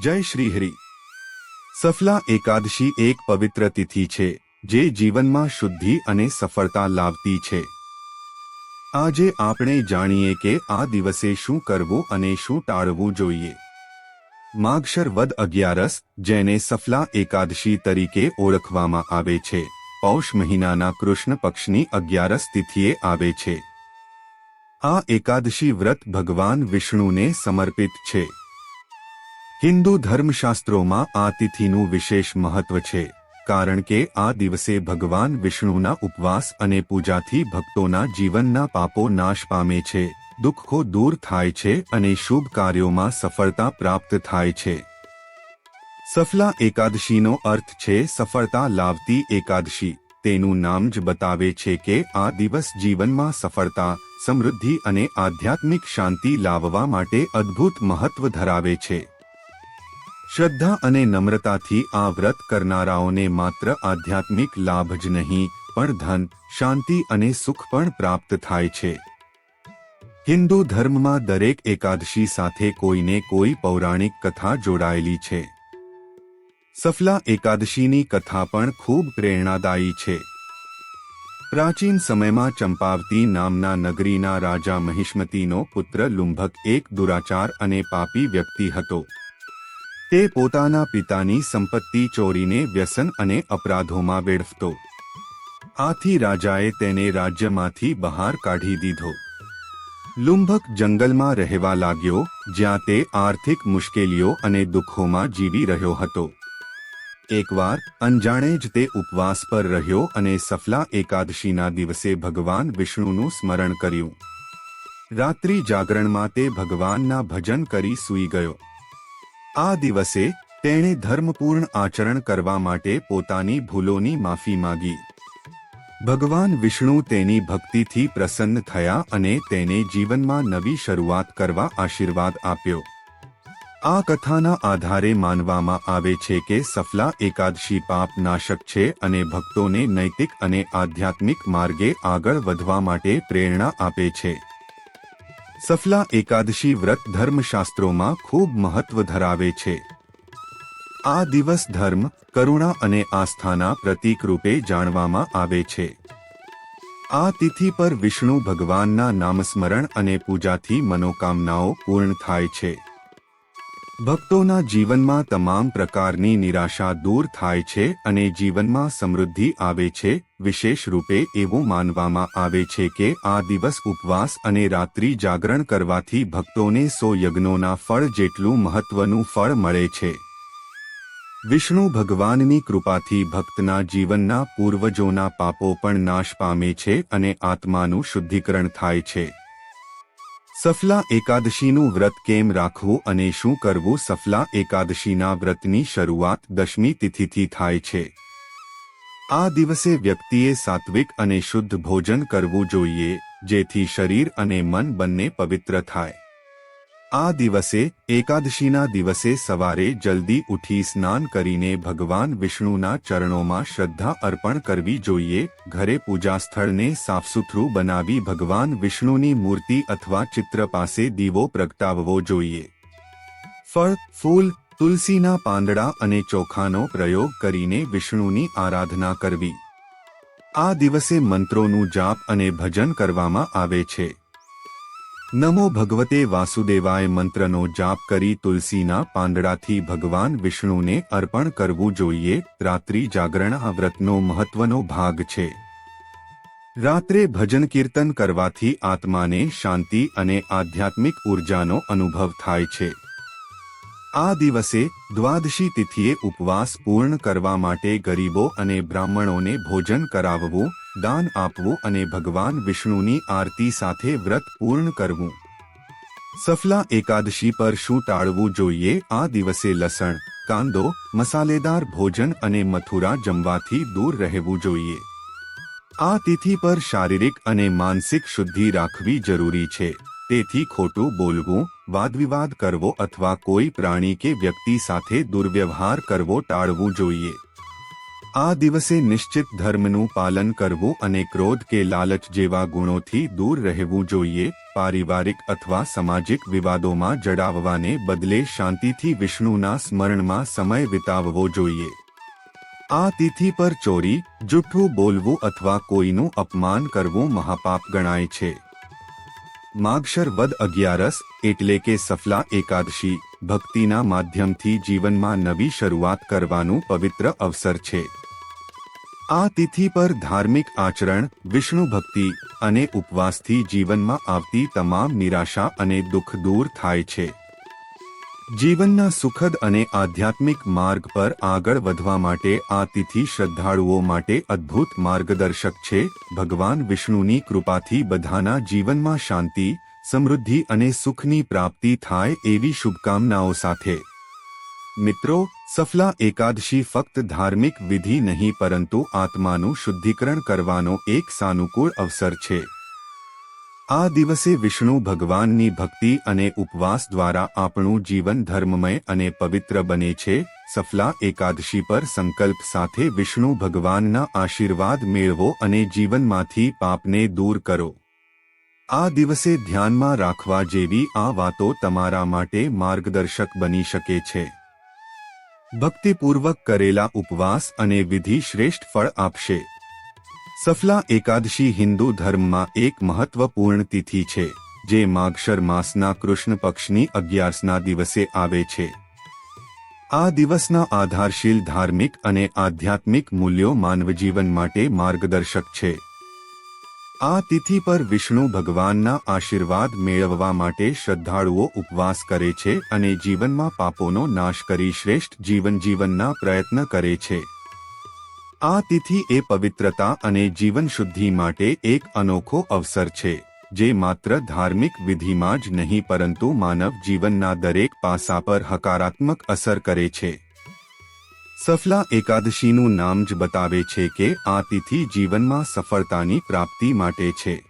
જય શ્રી હરિ. સફલા એકાદશી એક પવિત્ર તિથિ છે, જે જીવનમાં શુદ્ધિ અને સફળતા લાવતી છે. આજે આપણે જાણીએ કે આ દિવસે શું કરવું અને શું ટાળવું જોઈએ. માગશર વદ અગિયારસ, જેને સફલા એકાદશી તરીકે ઓળખવામાં આવે છે, પૌષ મહિનાના કૃષ્ણ પક્ષની અગિયારસ તિથિએ આવે છે. આ એકાદશી વ્રત ભગવાન વિષ્ણુને સમર્પિત છે. હિન્દુ ધર્મશાસ્ત્રોમાં આ તિથિનું વિશેષ મહત્વ છે, કારણ કે આ દિવસે ભગવાન વિષ્ણુના ઉપવાસ અને પૂજાથી ભક્તોના જીવનના પાપો નાશ પામે છે, દુઃખો દૂર થાય છે અને શુભ કાર્યોમાં સફળતા પ્રાપ્ત થાય છે. સફલા એકાદશીનો અર્થ છે સફળતા લાવતી એકાદશી. તેનું નામ જ બતાવે છે કે આ દિવસ જીવનમાં સફળતા, સમૃદ્ધિ અને આધ્યાત્મિક શાંતિ લાવવા માટે અદ્ભુત મહત્વ ધરાવે છે. શ્રદ્ધા અને નમ્રતાથી આ વ્રત કરનારાઓને માત્ર આધ્યાત્મિક લાભ જ નહીં, પણ ધન, શાંતિ અને સુખ પણ પ્રાપ્ત થાય છે. હિન્દુ ધર્મમાં દરેક એકાદશી સાથે કોઈને કોઈ પૌરાણિક કથા જોડાયેલી છે. સફલા એકાદશીની કથા પણ ખૂબ પ્રેરણાદાયી છે. પ્રાચીન સમયમાં ચંપાવતી નામના નગરીના રાજા મહિષ્મતીનો પુત્ર લુંભક એક દુરાચાર અને પાપી વ્યક્તિ હતો. તે પોતાના પિતાની સંપત્તિ ચોરીને વ્યસન અને અપરાધોમાં વેડફતો. આથી રાજાએ તેને રાજ્યમાંથી બહાર કાઢી દીધો. લુંભક જંગલમાં રહેવા લાગ્યો, જ્યાં તે આર્થિક મુશ્કેલીઓ અને દુઃખોમાં જીવી રહ્યો હતો. એકવાર અંજાણે જ તે ઉપવાસ પર રહ્યો અને સફલા એકાદશીના દિવસે ભગવાન વિષ્ણુનું સ્મરણ કર્યું. રાત્રિ જાગરણમાં તે ભગવાનના ભજન કરી સૂઈ ગયો. આ દિવસે તેણે ધર્મપૂર્ણ આચરણ કરવા માટે પોતાની ભૂલોની માફી માગી. ભગવાન વિષ્ણુ તેની ભક્તિથી પ્રસન્ન થયા અને તેને જીવનમાં નવી શરૂઆત કરવા આશીર્વાદ આપ્યો. આ કથાના આધારે માનવામાં આવે છે કે સફલા એકાદશી પાપ નાશક છે અને ભક્તોને નૈતિક અને આધ્યાત્મિક માર્ગે આગળ વધવા માટે પ્રેરણા આપે છે. સફલા એકાદશી વ્રત ધર્મશાસ્ત્રોમાં ખૂબ મહત્વ ધરાવે છે. આ દિવસ ધર્મ, કરુણા અને આસ્થાના પ્રતીક રૂપે જાણવામાં આવે છે. આ તિથિ પર વિષ્ણુ ભગવાનના નામસ્મરણ અને પૂજાથી મનોકામનાઓ પૂર્ણ થાય છે. ભક્તોના જીવનમાં તમામ પ્રકારની નિરાશા દૂર થાય છે અને જીવનમાં સમૃદ્ધિ આવે છે, વિશેષ રૂપે એવું માનવામાં આવે છે કે આ દિવસ ઉપવાસ અને રાત્રિ જાગરણ કરવાથી ભક્તોને સો યજ્ઞોના ફળ જેટલું મહત્વનું ફળ મળે છે. વિષ્ણુ ભગવાનની કૃપાથી ભક્તના જીવનના પૂર્વજોના પાપો પણ નાશ પામે છે અને આત્માનું શુદ્ધિકરણ થાય છે. સફલા એકાદશીનું વ્રત કેમ રાખવું અને શું કરવું? સફલા એકાદશીના વ્રતની શરૂઆત દશમી તિથિથી થાય છે. આ દિવસે વ્યક્તિએ સાત્વિક અને શુદ્ધ ભોજન કરવું જોઈએ, જેથી શરીર અને મન બંને પવિત્ર થાય. આ દિવસે, એકાદશીના દિવસે સવારે જલ્દી ઉઠી સ્નાન કરીને ભગવાન વિષ્ણુના ચરણોમાં શ્રદ્ધા અર્પણ કરવી જોઈએ, ઘરે પૂજા સ્થળને સાફસુથરું બનાવી ભગવાન વિષ્ણુની મૂર્તિ અથવા ચિત્ર પાસે દીવો પ્રગટાવવો જોઈએ. ફળ, ફૂલ, તુલસીના પાંદડા અને ચોખાનો પ્રયોગ કરીને વિષ્ણુની આરાધના કરવી. આ દિવસે મંત્રોનું જાપ અને ભજન કરવામાં આવે છે. નમો ભગવતે વાસુદેવાય મંત્રનો જાપ કરી તુલસીના પાંદડાથી ભગવાન વિષ્ણુને અર્પણ કરવું જોઈએ. રાત્રિ જાગરણ આ વ્રતનો મહત્વનો ભાગ છે. રાત્રે ભજન કીર્તન કરવાથી આત્માને શાંતિ અને આધ્યાત્મિક ઉર્જાનો અનુભવ થાય છે. આ દિવસે દ્વાદશી તિથિએ ઉપવાસ પૂર્ણ કરવા માટે ગરીબો અને બ્રાહ્મણોને ભોજન કરાવવું દાન આપવું અને ભગવાન વિષ્ણુની આરતી સાથે વ્રત પૂર્ણ કરવું. સફલા એકાદશી પર શું ટાળવું જોઈએ? આ દિવસે લસણ, કાંદો, મસાલેદાર ભોજન અને મથુરા જમવાથી દૂર રહેવું જોઈએ. આ તિથિ પર શારીરિક અને માનસિક શુદ્ધિ રાખવી જરૂરી છે. તેથી ખોટું બોલવું, વાદવિવાદ કરવો અથવા કોઈ પ્રાણી કે વ્યક્તિ સાથે દુર્વ્યવહાર કરવો ટાળવું જોઈએ. આ દિવસે નિશ્ચિત ધર્મનું પાલન કરવું અને ક્રોધ કે લાલચ જેવા ગુણોથી દૂર રહેવું જોઈએ, પારિવારિક અથવા સામાજિક વિવાદોમાં જડાવવાને બદલે શાંતિથી વિષ્ણુના સ્મરણમાં સમય વિતાવવો જોઈએ. આ તિથિ પર ચોરી જૂઠું બોલવું અથવા કોઈનું અપમાન કરવું મહાપાપ ગણાય છે. માગશર વદ અગિયારસ, એટલે કે સફલા એકાદશી, ભક્તિના માધ્યમથી જીવનમાં નવી શરૂઆત કરવાનું પવિત્ર અવસર છે. આ તિથિ પર ધાર્મિક આચરણ, વિષ્ણુ ભક્તિ અને ઉપવાસથી જીવનમાં આવતી તમામ નિરાશા અને દુઃખ દૂર થાય છે. જીવનના સુખદ અને આધ્યાત્મિક માર્ગ પર આગળ વધવા માટે આ તિથિ શ્રદ્ધાળુઓ માટે અદ્ભુત માર્ગદર્શક છે. ભગવાન વિષ્ણુની કૃપાથી બધાના જીવનમાં શાંતિ, સમૃદ્ધિ અને સુખની પ્રાપ્તિ થાય એવી શુભકામનાઓ સાથે. મિત્રો, સફલા એકાદશી ફક્ત ધાર્મિક વિધિ નહીં, પરંતુ આત્માનું શુદ્ધિકરણ કરવાનો એક સાનુકૂળ અવસર છે. આ દિવસે વિષ્ણુ ભગવાનની ભક્તિ અને ઉપવાસ દ્વારા આપણું જીવન ધર્મમય અને પવિત્ર બને છે. સફલા એકાદશી પર સંકલ્પ સાથે વિષ્ણુ ભગવાનના આશીર્વાદ મેળવો અને જીવનમાંથી પાપને દૂર કરો. આ દિવસે ધ્યાનમાં રાખવા જેવી આ વાતો તમારા માટે માર્ગદર્શક બની શકે છે. ભક્તિપૂર્વક કરેલા ઉપવાસ અને વિધિ શ્રેષ્ઠ ફળ આપશે. સફલા એકાદશી હિન્દુ ધર્મમાં એક મહત્વપૂર્ણ તિથિ છે, જે માગશર માસના કૃષ્ણ પક્ષની અગિયારસના દિવસે આવે છે. આ દિવસના આધારશીલ ધાર્મિક અને આધ્યાત્મિક મૂલ્યો માનવજીવન માટે માર્ગદર્શક છે. આ તિથિ પર વિષ્ણુ ભગવાનના આશીર્વાદ મેળવવા માટે શ્રદ્ધાળુઓ ઉપવાસ કરે છે અને જીવનમાં પાપોનો નાશ કરી શ્રેષ્ઠ જીવન જીવનના પ્રયત્ન કરે છે. આ તિથિ એ પવિત્રતા અને જીવન શુદ્ધિ માટે એક અનોખો અવસર છે, જે માત્ર ધાર્મિક વિધિમાં જ નહીં પરંતુ માનવ જીવનના દરેક પાસા પર હકારાત્મક અસર કરે છે. સફલા એકાદશીનું નામ જ બતાવે છે કે આ તિથિ જીવનમાં સફળતાની પ્રાપ્તિ માટે છે.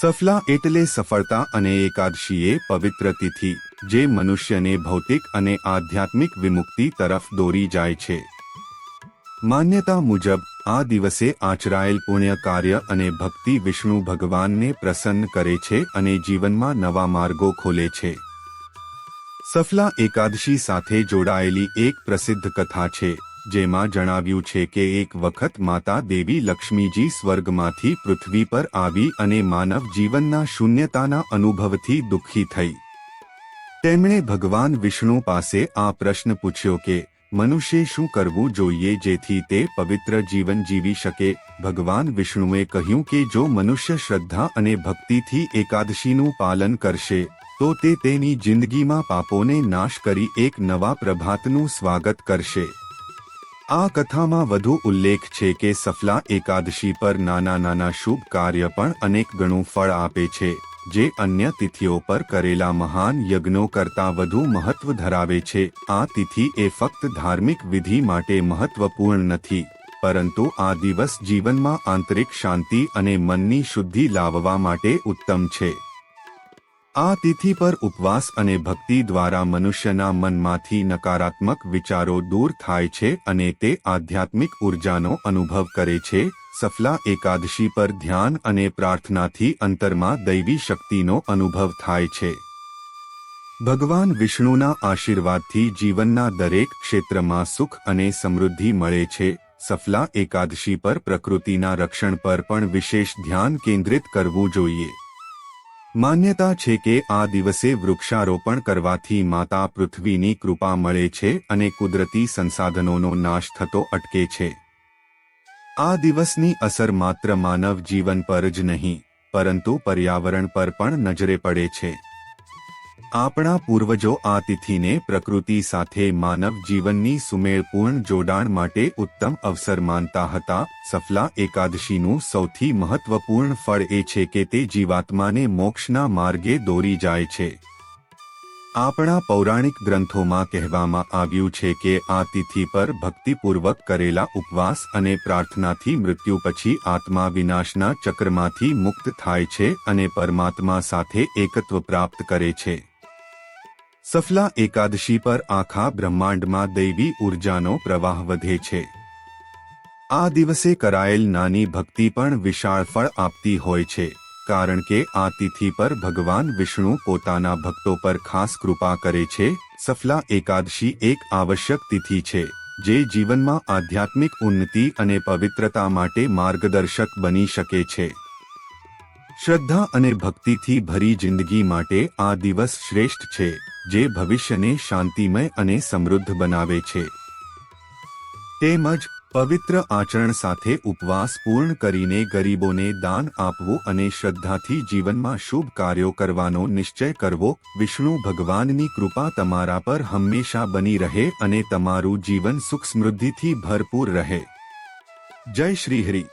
સફલા એટલે સફળતા અને એકાદશી એ પવિત્ર તિથિ, જે મનુષ્યને ભૌતિક અને આધ્યાત્મિક વિમુક્તિ તરફ દોરી જાય છે. માન્યતા મુજબ, આ દિવસે આચરાયેલ પુણ્ય કાર્ય અને ભક્તિ વિષ્ણુ ભગવાનને પ્રસન્ન કરે છે અને જીવનમાં નવા માર્ગો ખોલે છે. સફલા એકાદશી સાથે જોડાયેલી એક પ્રસિદ્ધ કથા છે, જેમાં જણાવ્યું છે કે એક વખત માતા દેવી લક્ષ્મીજી સ્વર્ગમાંથી પૃથ્વી પર આવી અને માનવ જીવનના શૂન્યતાના અનુભવથી દુઃખી થઈ. તેમણે ભગવાન વિષ્ણુ પાસે આ પ્રશ્ન પૂછ્યો કે, મનુષ્ય શું કરવું જોઈએ જેથી તે પવિત્ર જીવન જીવી શકે? ભગવાન વિષ્ણુએ કહ્યું કે જો મનુષ્ય શ્રદ્ધા અને ભક્તિથી એકાદશીનું પાલન કરશે તો તે તેની જિંદગીમાં પાપોને નાશ કરી એક નવા પ્રભાતનું સ્વાગત કરશે. આ કથામાં વધુ ઉલ્લેખ છે કે સફલા એકાદશી પર નાના નાના શુભ કાર્ય પણ અનેક ગણું ફળ આપે છે, જે અન્ય તિથિઓ પર કરેલા મહાન યજ્ઞો કરતાં વધુ મહત્વ ધરાવે છે. આ તિથિ એ ફક્ત ધાર્મિક વિધિ માટે મહત્વપૂર્ણ નથી, પરંતુ આ દિવસ જીવનમાં આંતરિક શાંતિ અને મનની શુદ્ધિ લાવવા માટે ઉત્તમ છે. આ તિથિ પર ઉપવાસ અને ભક્તિ દ્વારા મનુષ્યના મનમાંથી નકારાત્મક વિચારો દૂર થાય છે અને તે આધ્યાત્મિક ઉર્જાનો અનુભવ કરે છે. સફલા એકાદશી પર ધ્યાન અને પ્રાર્થનાથી અંતરમાં દૈવી શક્તિનો અનુભવ થાય છે. ભગવાન વિષ્ણુના આશીર્વાદથી જીવનના દરેક ક્ષેત્રમાં સુખ અને સમૃદ્ધિ મળે છે. સફલા એકાદશી પર પ્રકૃતિના રક્ષણ પર પણ વિશેષ ધ્યાન કેન્દ્રિત કરવું જોઈએ. માન્યતા છે કે આ દિવસે વૃક્ષારોપણ કરવાથી માતા પૃથ્વીની કૃપા મળે છે અને કુદરતી સંસાધનોનો નાશ થતો અટકે છે. આ દિવસની અસર માત્ર માનવ જીવન પર જ નહીં, પરંતુ પર્યાવરણ પર પણ નજરે પડે છે. આપણા પૂર્વજો આ તિથિને પ્રકૃતિ સાથે માનવ જીવનની સુમેળપૂર્ણ જોડાણ માટે ઉત્તમ અવસર માનતા હતા. સફલા એકાદશીનું સૌથી મહત્વપૂર્ણ ફળ એ છે કે તે જીવાત્માને મોક્ષના માર્ગે દોરી જાય છે. આપણા પૌરાણિક ગ્રંથોમાં કહેવામાં આવ્યું છે કે આ તિથિ પર ભક્તિપૂર્વક કરેલા ઉપવાસ અને પ્રાર્થનાથી મૃત્યુ પછી આત્મા વિનાશના ચક્રમાંથી મુક્ત થાય છે અને પરમાત્મા સાથે એકત્વ પ્રાપ્ત કરે છે. સફલા એકાદશી પર આખા બ્રહ્માંડમાં દૈવી ઉર્જાનો પ્રવાહ વધે છે. આ દિવસે કરાયેલ નાની ભક્તિ પણ વિશાળ ફળ આપતી હોય છે, કારણ કે આ તિથિ પર ભગવાન વિષ્ણુ પોતાના ભક્તો પર ખાસ કૃપા કરે છે. સફલા એકાદશી એક આવશ્યક તિથિ છે, જે જીવનમાં આધ્યાત્મિક ઉન્નતિ અને પવિત્રતા માટે માર્ગદર્શક બની શકે છે. શ્રદ્ધા અને ભક્તિથી ભરી જિંદગી માટે આ દિવસ શ્રેષ્ઠ છે, જે ભવિષ્યને શાંતિમય અને સમૃદ્ધ બનાવે છે. તેમજ પવિત્ર આચરણ સાથે ઉપવાસ પૂર્ણ કરીને ગરીબોને દાન આપવું અને શ્રદ્ધાથી જીવનમાં શુભ કાર્યો કરવાનો નિશ્ચય કરવો, વિષ્ણુ ભગવાનની કૃપા તમારા પર હંમેશા બની રહે અને તમારું જીવન સુખ સમૃદ્ધિથી ભરપૂર રહે. જય શ્રી હરિ.